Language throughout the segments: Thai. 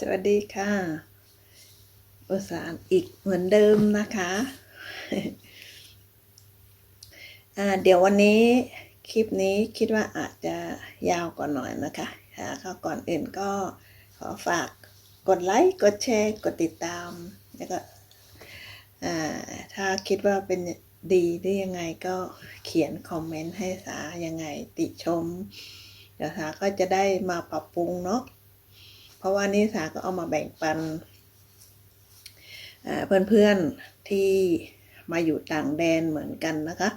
สวัสดีค่ะ อุตสานอีกเหมือนเดิมนะคะเดี๋ยววันนี้คลิปนี้คิดว่าอาจจะยาวกว่าหน่อยนะคะค่ะก็ก่อนอื่นก็ขอฝากกดไลค์กดแชร์กดติดตาม แล้วก็ถ้าคิดว่าเป็นดีหรือยังไงก็เขียนคอมเมนต์ให้สายังไงติชมเดี๋ยวสาก็จะได้มาปรับปรุงเนาะ เพราะว่านิสาก็เอามาแบ่งปันเพื่อนๆที่มาอยู่ต่างแดนเหมือนกันนะคะ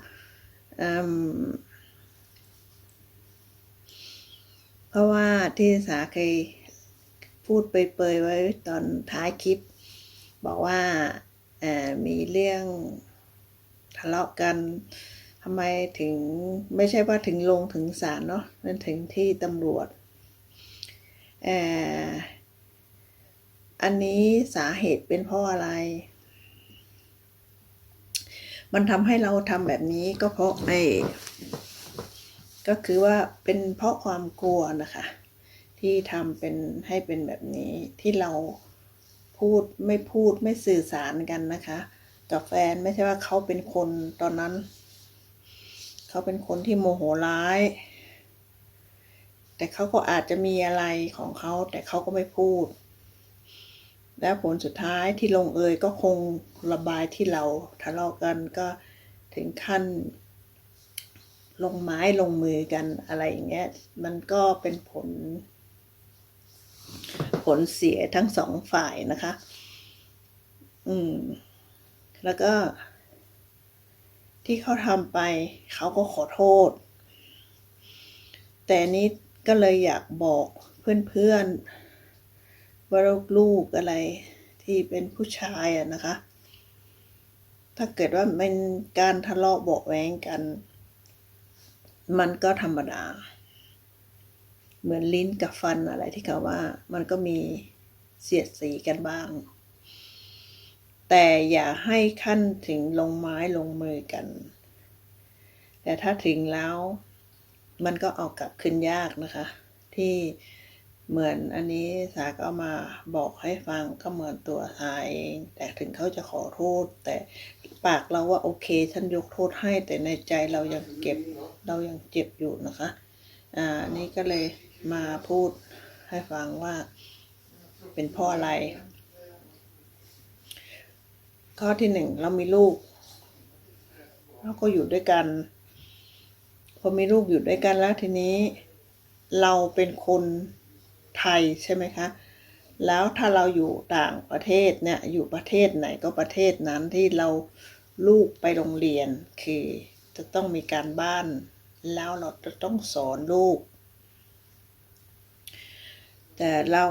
เพราะว่าที่สาเคยพูดเปยไว้ตอนท้ายคลิป บอกว่ามีเรื่องทะเลาะกันทำไมถึงไม่ใช่ว่าถึงลงถึงศาลเนาะมันถึงที่ตำรวจ อ่ออันนี้สาเหตุเป็นเพราะอะไร มันทำให้เราทำแบบนี้ก็เพราะไอ้ก็คือว่าเป็นเพราะความกลัวนะคะ ที่ทำเป็นให้เป็นแบบนี้ที่เราพูดไม่พูดไม่สื่อสารกันนะคะกับแฟนไม่ใช่ว่าเขาเป็นคนตอนนั้น เขาเป็นคนที่โมโหร้าย แต่เขาก็อาจจะมีอะไรของเขาแต่เขาก็ไม่พูด แล้วผลสุดท้ายที่ลงเอยก็คงระบายที่เราทะเลาะกันก็ถึงขั้น ลงไม้ลงมือกันอะไรอย่างเงี้ยมันก็เป็นผล ผลเสียทั้งสองฝ่ายนะคะ อืม แล้วก็ ที่เขาทำไป เขาก็ขอโทษ แต่นี้ ก็เลยอยากบอกเพื่อนๆว่าลูกอะไรที่เป็นผู้ชายอะนะคะ ถ้าเกิดว่าเป็นการทะเลาะเบาแวงกัน มันก็ธรรมดา เหมือนลิ้นกับฟันอะไรที่เขาว่า มันก็มีเสียดสีกันบ้าง แต่อย่าให้ขั้นถึงลงไม้ลงมือกัน แต่ถ้าถึงแล้ว มันก็เอากลับขึ้นยากนะคะ ที่เหมือนอันนี้สาก็ามาบอกให้ฟังก็เหมือนตัวสาเอง แต่ถึงเขาจะขอโทษ แต่ปากเราว่าโอเคฉันยกโทษให้ แต่ในใจเรายังเก็บเรายังเจ็บอยู่นะคะ อ่านี่ก็เลยมาพูดให้ฟังว่าเป็นเพ่ออะไร ข้อที่หนึ่งเรามีลูกเราก็อยู่ด้วยกัน อมีลูกอยู่ด้วยกันแล้วทีนี้ เราเป็นคนไทยใช่ไหมคะ แล้วถ้าเราอยู่ต่างประเทศเนี่ยอยู่ประเทศไหนก็ประเทศนั้นที่เราลูกไปโรงเรียนคือจะต้องมีการบ้าน แล้วเราจะต้องสอนลูก แต่เรา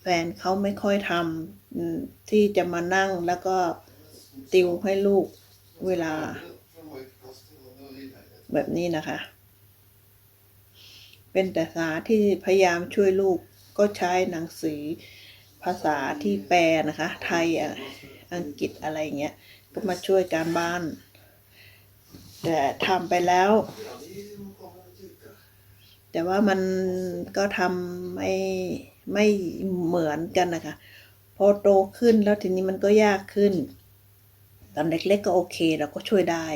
แฟนเขาไม่ค่อยทำที่จะมานั่งแล้วก็ติวให้ลูกเวลา แบบนี้นะคะ เป็นแต่สาที่พยายามช่วยลูกก็ใช้หนังสือภาษาที่แปลนะคะ ไทยอังกฤษอะไรเงี้ย ก็มาช่วยการบ้าน แต่ทำไปแล้ว แต่ว่ามันก็ทำไม่ไม่เหมือนกันนะคะ พอโตขึ้นแล้วทีนี้มันก็ยากขึ้นตอนเล็กๆก็โอเคเราก็ช่วยได้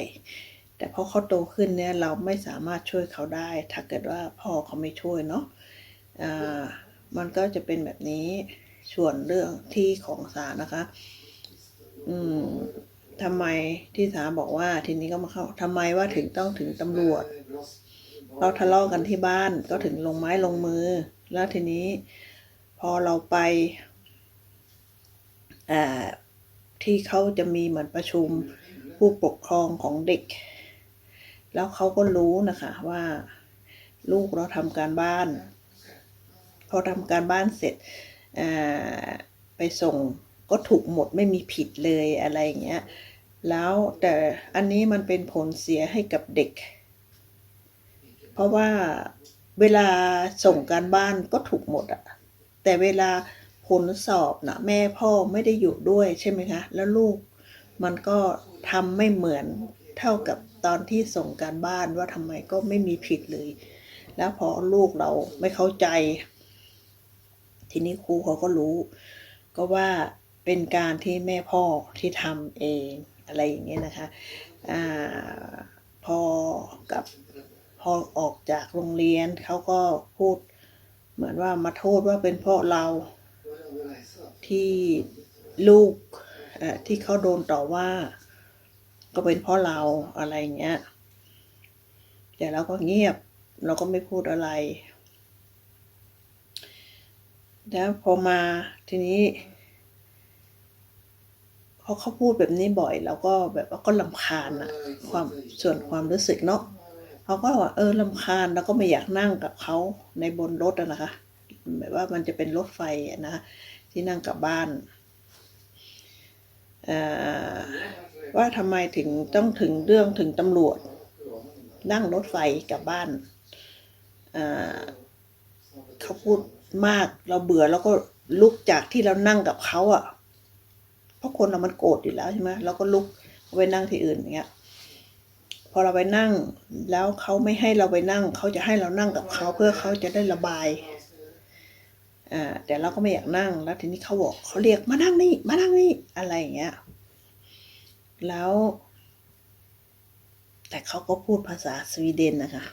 แต่พอเขาโตขึ้นเนี่ยเราไม่สามารถช่วยเขาได้ ถ้าเกิดว่าพ่อเขาไม่ช่วยเนาะอ่ามันก็จะเป็นแบบนี้ส่วนเรื่องที่ของสานะคะ อืมทำไมที่สาบอกว่าทีนี้ก็มาเข้าทำไมว่าถึงต้องถึงตำรวจเราทะเลาะกันที่บ้านก็ถึงลงไม้ลงมือ แล้วทีนี้พอเราไปอที่เขาจะมีเหมือนประชุมผู้ปกครองของเด็ก แล้วเขาก็รู้นะคะว่า ลูกเราทำการบ้าน พอทำการบ้านเสร็จไปส่งก็ถูกหมดไม่มีผิดเลยอะไรอย่างเงี้ย แล้วแต่อันนี้มันเป็นผลเสียให้กับเด็ก เพราะว่าเวลาส่งการบ้านก็ถูกหมดอะแต่เวลาผลสอบนะแม่พ่อไม่ได้อยู่ด้วยใช่ไหมคะ แล้วลูกมันก็ทำไม่เหมือนเท่ากับ ตอนที่ส่งการบ้านว่าทำไมก็ไม่มีผิดเลย แล้วพอลูกเราไม่เข้าใจ ทีนี้ครูเขาก็รู้ ก็ว่าเป็นการที่แม่พ่อที่ทำเองอะไรอย่างเงี้ยนะคะอ่าพอกับพอออกจากโรงเรียนเขาก็พูดเหมือนว่ามาโทษว่าเป็นเพราะเราที่ลูกที่เขาโดนต่อว่า ก็เป็นเพราะเราอะไรเงี้ย แต่เราก็เงียบ เราก็ไม่พูดอะไร แล้วพอมาทีนี้พอเขาพูดแบบนี้บ่อยเราก็แบบว่าก็ลำคาญอะความส่วนความรู้สึกเนาะเขาก็ว่าเออลำคาญแล้วก็ไม่อยากนั่งกับเขาในบนรถอะนะคะแบบว่ามันจะเป็นรถไฟนะที่นั่งกลับบ้านเอ่อ ว่าทำไมถึงต้องถึงเรื่องถึงตำรวจ นั่งรถไฟกลับบ้านเขาพูดมากเราเบื่อแล้วก็ลุกจากที่เรานั่งกับเขาอะ เพราะคนเรามันโกรธอยู่แล้วใช่ไหมเราก็ลุกไปนั่งที่อื่นอย่างเงี้ยพอเราไปนั่งแล้วเขาไม่ให้เราไปนั่ง เขาจะให้เรานั่งกับเขาเพื่อเขาจะได้ระบายอ่าแต่เราก็ไม่อยากนั่งแล้วทีนี้เขาบอกเขาเรียกมานั่งนี่มานั่งนี่อะไรอย่างเงี้ย แล้ว แต่เขาก็พูดภาษาสวีเดนนะคะ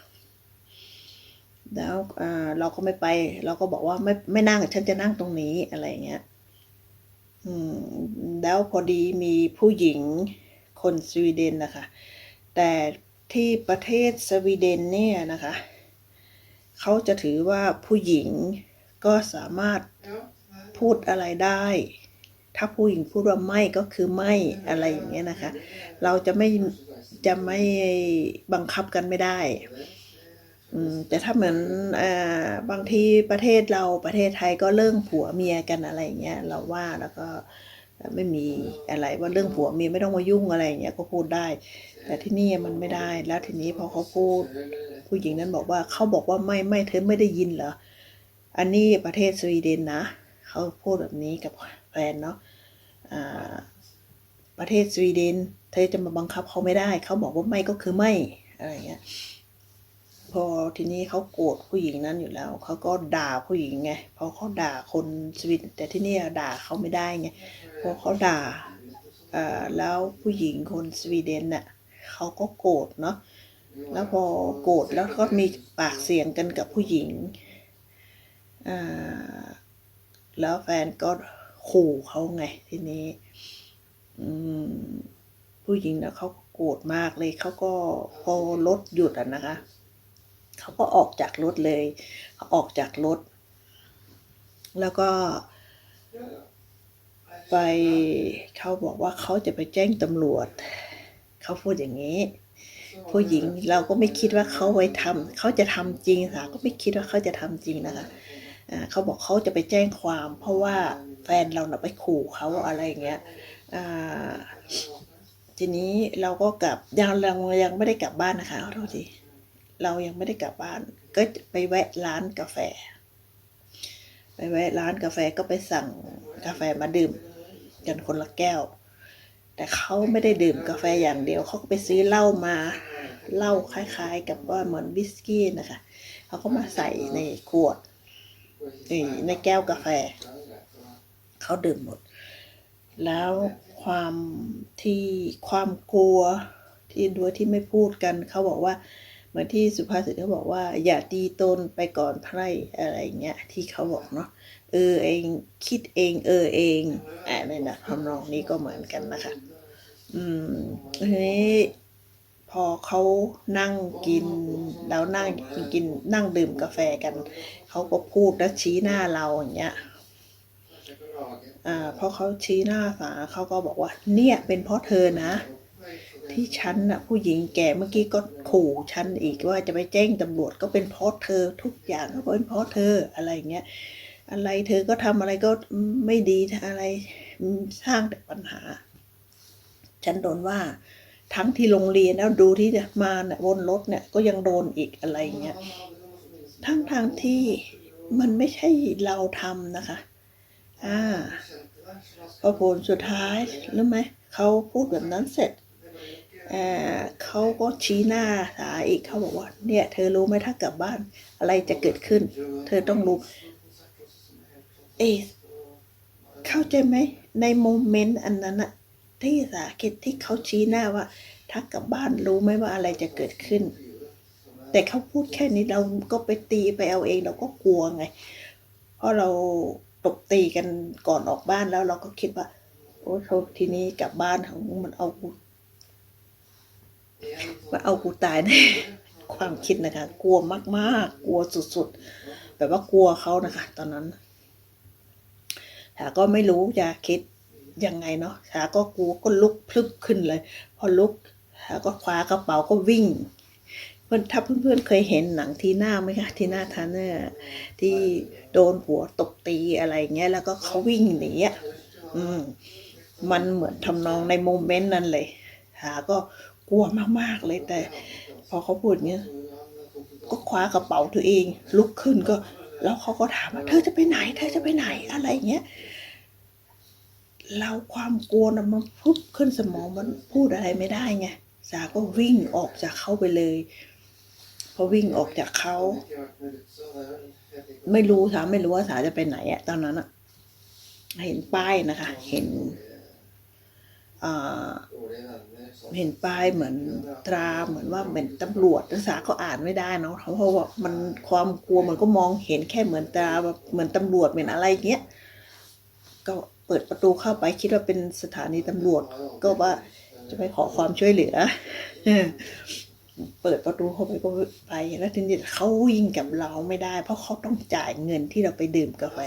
แล้วอ่าเราก็ไม่ไป เราก็บอกว่าไม่ไม่นั่งฉันจะนั่งตรงนี้อะไรอย่างเงี้ยอืมแล้วพอดีมีผู้หญิงคนสวีเดนนะคะ แต่ที่ประเทศสวีเดนเนี่ยนะคะเขาจะถือว่าผู้หญิงก็สามารถพูดอะไรได้ ถ้าผู้หญิงพูดว่าไม่ก็คือไม่อะไรอย่างเงี้ยนะคะ เราจะไม่จะไม่บังคับกันไม่ได้แต่ถ้าเหมือนอบางทีประเทศเราประเทศไทยก็เรื่องผัวเมียกันอะไรอย่างเงี้ยเราว่าแล้วก็ไม่มีอะไรว่าเรื่องผัวเมียไม่ต้องมายุ่งอะไรอย่างเงี้ยก็พูดได้ แต่ที่นี่มันไม่ได้ แล้วทีนี้พอเขาพูด ผู้หญิงนั้นบอกว่าเขาบอกว่าไม่ไม่เธอไม่ได้ยินเหรออันนี้ประเทศสวีเดนนะเขาพูดแบบนี้กับ แฟนเนาะประเทศสวีเดนเธอจะมาบังคับเขาไม่ได้ เขาบอกว่าไม่ก็คือไม่อะไรเงี้ยพอทีนี้เขาโกรธผู้หญิงนั้นอยู่แล้ว เขาก็ด่าผู้หญิงไงพอเขาด่าคนสวีเดนแต่ที่นี่ด่าเขาไม่ได้ไงพอเขาด่าแล้วผู้หญิงคนสวีเดนน่ะเขาก็โกรธเนาะแล้วพอโกรธแล้วก็มีปากเสียงกันกับผู้หญิงแล้วแฟนก็ ขู่เขาไงทีนี้ผู้หญิงนะเขาโกรธมากเลยเขาก็พอรถหยุดอะนะคะเขาก็ออกจากรถเลยเขาออกจากรถ แล้วก็ ไปเขาบอกว่าเขาจะไปแจ้งตำรวจเขาพูดอย่างนี้ ผู้หญิงเราก็ไม่คิดว่าเขาไว้ทำเขาจะทำจริงค่ะก็ไม่คิดว่าเขาจะทำจริงนะคะ เขาบอกเขาจะไปแจ้งความ เพราะว่าแฟนเราเน่ะไปขู่เขาอะไรอย่างเงี้ยทีนี้เราก็กลับยังเรายังไม่ได้กลับบ้านนะคะขอโทษทีเรายังไม่ได้กลับบ้าน ก็ไปแวะร้านกาแฟ ไปแวะร้านกาแฟก็ไปสั่งกาแฟมาดื่มกันคนละแก้ว แต่เขาไม่ได้ดื่มกาแฟอย่างเดียวเขาก็ไปซื้อเหล้ามาเหล้าคล้าย ๆ กับว่าเหมือนวิสกี้นะคะเขาก็มาใส่ในขวด ในแก้วกาแฟ เขาดื่มหมด แล้วความที่ความกลัวที่โดยที่ไม่พูดกัน เขาบอกว่าเหมือนที่สุภาษิตเขาบอกว่า อย่าตีตนไปก่อนไพร่อะไรเงี้ย ที่เขาบอกเนาะเออเองคิดเอง เออเองอะไรนะทำนองนี้ก็เหมือนกันนะคะ อืมทีนี้พอเขานั่งกินแล้วนั่งกินนั่งดื่มกาแฟกัน เขาก็พูดแล้วชี้หน้าเราอย่างเงี้ยอ่าพอเขาชี้หน้าฝาเขาก็บอกว่า เนี่ยเป็นเพราะเธอนะ ที่ฉันน่ะ ผู้หญิงแก่เมื่อกี้ก็ขู่ฉันอีกว่าจะไปแจ้งตำรวจก็เป็นเพราะเธอทุกอย่างก็เป็นเพราะเธออะไรเงี้ยอะไรเธอก็ทำอะไรก็ไม่ดีอะไรสร้างแต่ปัญหา ฉันโดนว่าทั้งที่โรงเรียนแล้วดูที่มาเนี่ยบนรถเนี่ยก็ยังโดนอีกอะไรเงี้ย ทั้งทางที่มันไม่ใช่เราทำนะคะ อ่าพอผลสุดท้ายรู้ไหมเขาพูดแบบนั้นเสร็จเอ่อเขาก็ชี้หน้าสาอีกเขาบอกว่า เนี่ย เธอรู้ไหมถ้ากลับบ้านอะไรจะเกิดขึ้น เธอต้องรู้ เอเข้าใจไหมในโมเมนต์อันนั้นอะที่สาคิดที่เขาชี้หน้าว่า ถ้ากลับบ้านรู้ไหมว่าอะไรจะเกิดขึ้น แต่เขาพูดแค่นี้เราก็ไปตีไปเอาเองเราก็กลัวไง เพราะเราตบตีกันก่อนออกบ้านแล้วเราก็คิดว่า โอ้เขาทีนี้กลับบ้านของมันเอากูมันเอากูตายในความคิดนะคะ กลัวมากๆ กลัวสุดๆ แบบว่ากลัวเขานะคะ ตอนนั้นแต่ก็ไม่รู้จะคิดยังไงเนาะชาก็กลัวก็ลุกพลึบขึ้นเลย พอลุกชาก็คว้ากระเป๋าก็วิ่ง พื่อนถ้าเพื่อนๆเคยเห็นหนังทีหน้าไหมคะทีหน้าทานเนอร์ที่โดนผัวตบตีอะไรเงี้ย แล้วก็เขาวิ่งหนีอะอืมมันเหมือนทำนองในโมเมนต์นั้นเลย หาก็กลัวมากๆเลยแต่ พอเขาพูดเงี้ยก็คว้ากระเป๋าตัวเอง ลุกขึ้นก็ แล้วเขาก็ถามว่าเธอจะไปไหน เธอจะไปไหนอะไรเงี้ยเราความกลัวนะมันพุบขึ้นสมองมันพูดอะไรไม่ได้ไงสาก็วิ่งออกจากเขาไปเลย พอวิ่งออกจากเขาไม่รู้สาไม่รู้ว่าสาจะไปไหนอะตอนนั้นอะเห็นป้ายนะคะ เห็นเห็นป้ายเหมือนตราเหมือนว่าเป็นตำรวจภาษาก็อ่านไม่ได้เนาะเพราะว่ามันความกลัวมันก็มองเห็นแค่เหมือนตราแบบเหมือนตำรวจเหมือนอะไรเงี้ยก็เปิดประตูเข้าไปคิดว่าเป็นสถานีตำรวจ ก็ว่าจะไปขอความช่วยเหลือ เปิดประตูเข้าไปก็ไป แล้วทีนี้เขาวิ่งกับเราไม่ได้ เพราะเขาต้องจ่ายเงินที่เราไปดื่มกาแฟ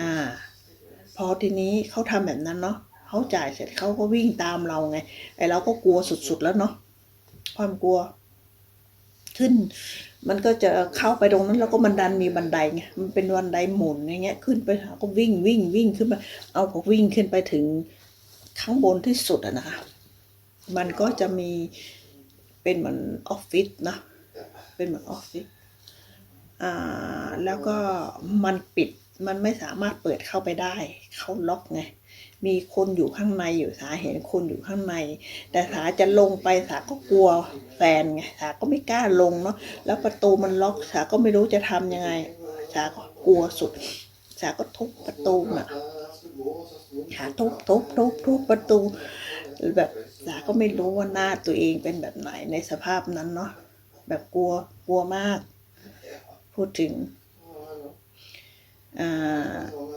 อ่า พอทีนี้เขาทำแบบนั้นเนาะเขาจ่ายเสร็จเขาก็วิ่งตามเราไง ไอเราก็กลัวสุดๆแล้วเนาะความกลัว ขึ้น มันก็จะเข้าไปตรงนั้น แล้วก็มันดันมีบันไดไงมันเป็นบันไดหมุนอย่างเงี้ย ขึ้นไปหาก็วิ่งวิ่งวิ่งขึ้นไปเอาพอวิ่งขึ้นไปถึงข้างบนที่สุดอะนะคะ มันก็จะมี เป็นเหมือนออฟฟิศนะ เป็นเหมือนออฟฟิศอ่าแล้วก็มันปิดมันไม่สามารถเปิดเข้าไปได้ เขาล็อกไง มีคนอยู่ข้างในอยู่สาเห็นคนอยู่ข้างใน แต่สาจะลงไปสาก็กลัวแฟนไงสาก็ไม่กล้าลงเนาะแล้วประตูมันล็อกสาก็ไม่รู้จะทำยังไงสาก็กลัวสุดสาก็ทุบประตูน่ะสาทุบทุบทุบทุบประตูแบบ สาก็ไม่รู้ว่าหน้าตัวเองเป็นแบบไหนในสภาพนั้นเนาะแบบกลัวกลัวมาก พูดถึง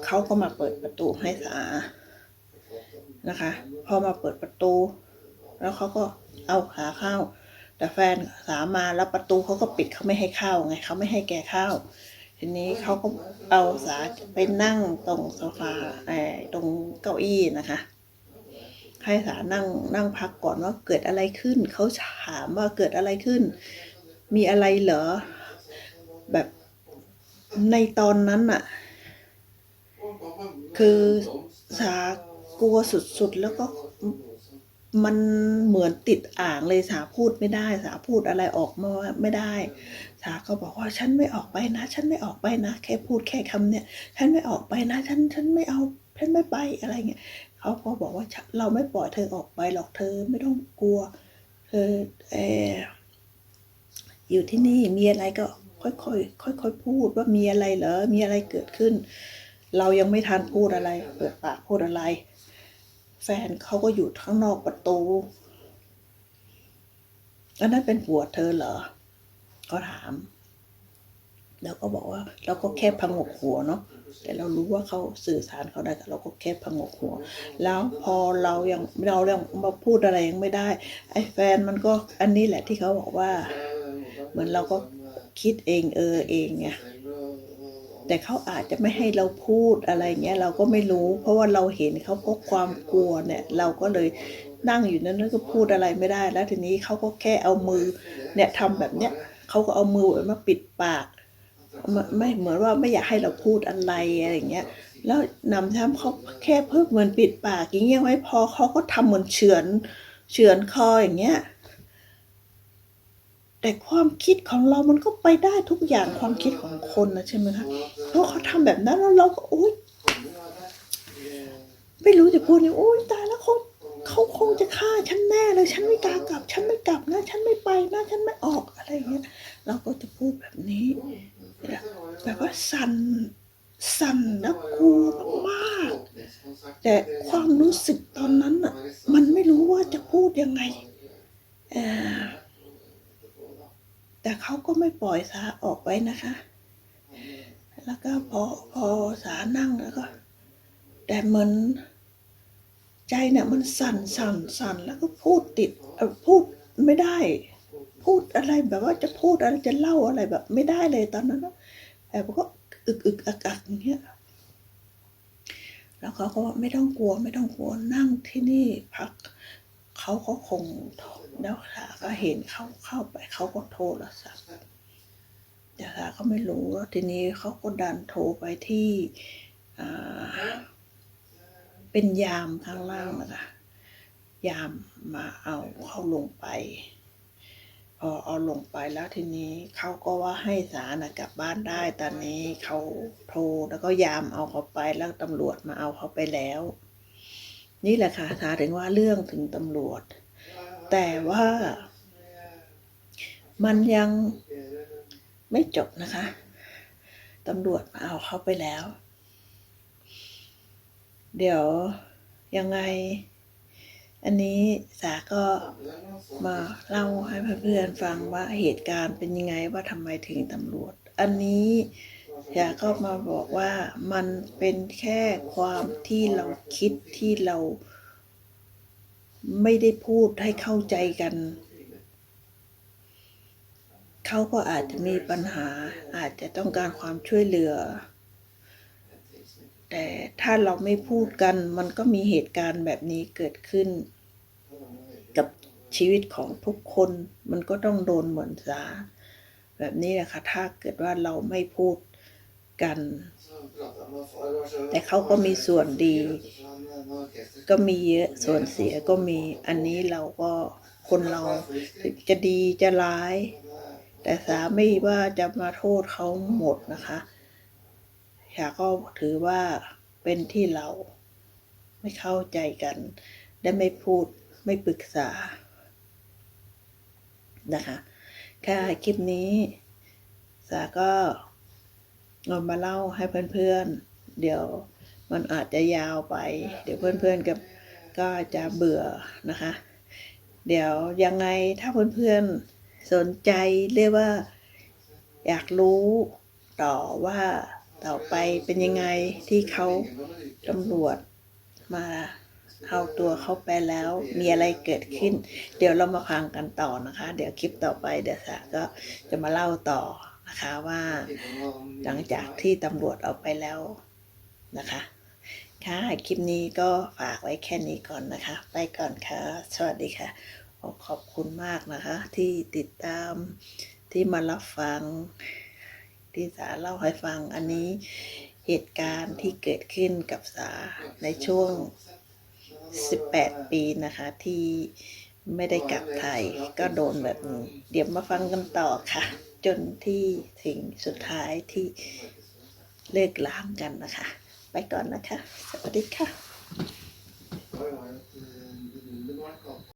เขาก็มาเปิดประตูให้สานะคะ พอมาเปิดประตู แล้วเขาก็เอาขาเข้า แต่แฟนสามาแล้วประตูเขาก็ปิดเขาไม่ให้เข้าไงเขาไม่ให้แกเข้า ทีนี้เขาก็เอาสาไปนั่งตรงโซฟาไอ้ตรงเก้าอี้นะคะ ให้สานั่งนั่งพักก่อนว่าเกิดอะไรขึ้น เขาถามว่าเกิดอะไรขึ้น มีอะไรเหรอ แบบในตอนนั้นอะคือสากลัวสุดๆ แล้วก็มันเหมือนติดอ่างเลยสาพูดไม่ได้ สาพูดอะไรออกมาไม่ได้ สาก็บอกว่าฉันไม่ออกไปนะ ฉันไม่ออกไปนะ แค่พูดแค่คำเนี่ย ฉันไม่ออกไปนะ ฉันฉันไม่เอาฉันไม่ไปอะไรเงี้ย เขาก็บอกว่าเราไม่ปล่อยเธอออกไปหรอกเธอไม่ต้องกลัว เธอเอออยู่ที่นี่มีอะไรก็ค่อยๆค่อยๆพูดว่ามีอะไรเหรอมีอะไรเกิดขึ้น เรายังไม่ทันพูดอะไร เปิดปากพูดอะไร แฟนเขาก็อยู่ข้างนอกประตูแล้วนั่นเป็นผัวเธอเหรอเขาถาม แล้วก็บอกว่าเราก็แค่พังกหัวเนาะแต่เรารู้ว่าเขาสื่อสารเขาได้แต่เราก็แค่พังกหัว แล้วพอเรายังเรายังมาพูดอะไรยังไม่ได้ ไอ้แฟนมันก็อันนี้แหละที่เขาบอกว่า เหมือนเราก็คิดเองเออเองไงแต่เขาอาจจะไม่ให้เราพูดอะไรเงี้ยเราก็ไม่รู้ เพราะว่าเราเห็นเขาเพราะความกลัวเนี่ยเราก็เลยนั่งอยู่นั้นแล้วก็พูดอะไรไม่ได้ แล้วทีนี้เขาก็แค่เอามือเนี่ยทำแบบเนี้ยเขาก็เอามือมาปิดปาก ไม่เหมือนว่าไม่อยากให้เราพูดอะไรอะไรเงี้ย แล้วนำทำเขาแค่เพิ่มเหมือนปิดปากอย่างเงี้ยไว้พอเขาก็ทำเหมือนเฉือนเฉือนคออย่างเงี้ย แต่ความคิดของเรามันก็ไปได้ทุกอย่างความคิดของคนนะใช่ไหมคะเพราะเขาทำแบบนั้นแล้วเราก็โอ๊ยไม่รู้จะพูดยังโอ๊ยตายแล้วเขาเขาคงจะฆ่าฉันแน่เลยฉันไม่กล้ากลับ ฉันไม่กลับนะ ฉันไม่ไปนะ ฉันไม่ออกอะไรอย่างเงี้ย เราก็จะพูดแบบนี้ แบบว่าสั่นสั่นแล้วกลัวมากๆแต่ความรู้สึกตอนนั้นน่ะมันไม่รู้ว่าจะพูดยังไงแต่เขาก็ไม่ปล่อยสาออกไปนะคะ แล้วก็พอพอสานั่งแล้วก็ แต่เหมือนใจเนี่ยมันสั่นสั่นสั่นแล้วก็พูดติดพูดไม่ได้ พูดอะไรแบบว่าจะพูดอะไรจะเล่าอะไรแบบ ไม่ได้เลยตอนนั้นแต่ก็อึกอึกอักอักอย่างเงี้ยแล้วเขาก็ว่าไม่ต้องกลัวไม่ต้องกลัวนั่งที่นี่พักเขาก็คงแล้วสาก็เห็นเขาเข้าไปเขาก็โทรศัพท์แต่สาก็ไม่รู้แล้วทีนี้เขาก็ดันโทรไปที่เป็นยามข้างล่างนะคะยามมาเอาเขาลงไป เอาลงไปแล้วทีนี้เขาก็ว่าให้สานะกลับบ้านได้ ตอนนี้เขาโทรแล้วก็ยามเอาเขาไปแล้วตำรวจมาเอาเขาไปแล้ว นี่แหละค่ะสาถึงว่าเรื่องถึงตำรวจ แต่ว่า มันยังไม่จบนะคะตำรวจมาเอาเขาไปแล้ว เดี๋ยวยังไง อันนี้สาก็มาเล่าให้เพื่อนๆฟังว่าเหตุการณ์เป็นยังไงว่าทำไมถึงตำรวจ อันนี้อยากก็มาบอกว่ามันเป็นแค่ความที่เราคิดที่เราไม่ได้พูดให้เข้าใจกัน เขาก็อาจจะมีปัญหาอาจจะต้องการความช่วยเหลือ แต่ถ้าเราไม่พูดกันมันก็มีเหตุการณ์แบบนี้เกิดขึ้น กับชีวิตของทุกคนมันก็ต้องโดนเหมือนสาแบบนี้แหละค่ะถ้าเกิดว่าเราไม่พูดกัน แต่เขาก็มีส่วนดี ก็มีเยอะส่วนเสียก็มีอันนี้เราก็คนเราจะดีจะร้าย แต่สาไม่ว่าจะมาโทษเขาหมดนะคะ อยากก็ถือว่าเป็นที่เราไม่เข้าใจกันได้ไม่พูดไม่ปรึกษา นะคะค่ะคลิปนี้ สาก็เอามาเล่าให้เพื่อนๆ เดี๋ยวมันอาจจะยาวไป เดี๋ยวเพื่อนๆกับก็จะเบื่อนะคะ เดี๋ยวยังไงถ้าเพื่อนๆสนใจเรียกว่าอยากรู้ต่อว่า ต่อไปเป็นยังไงที่เขาตำรวจมาเอาตัวเขาไปแล้วมีอะไรเกิดขึ้น เดี๋ยวเรามาฟังกันต่อนะคะ เดี๋ยวคลิปต่อไปเดี๋ยวสาก็จะมาเล่าต่อนะคะว่า หลังจากที่ตำรวจเอาไปแล้วนะคะ ค่ะคลิปนี้ก็ฝากไว้แค่นี้ก่อนนะคะ ไปก่อนค่ะ สวัสดีค่ะ ขอขอบคุณมากนะคะ ที่ติดตามที่มารับฟัง ที่สาเล่าให้ฟังอันนี้เหตุการณ์ที่เกิดขึ้นกับสาในช่วง 18 ปีนะคะที่ไม่ได้กลับไทยก็โดนแบบนี้ เดี๋ยวมาฟังกันต่อค่ะ จนที่ถึงสุดท้ายที่เลิกล้างกันนะคะ ไปก่อนนะคะ สวัสดีค่ะ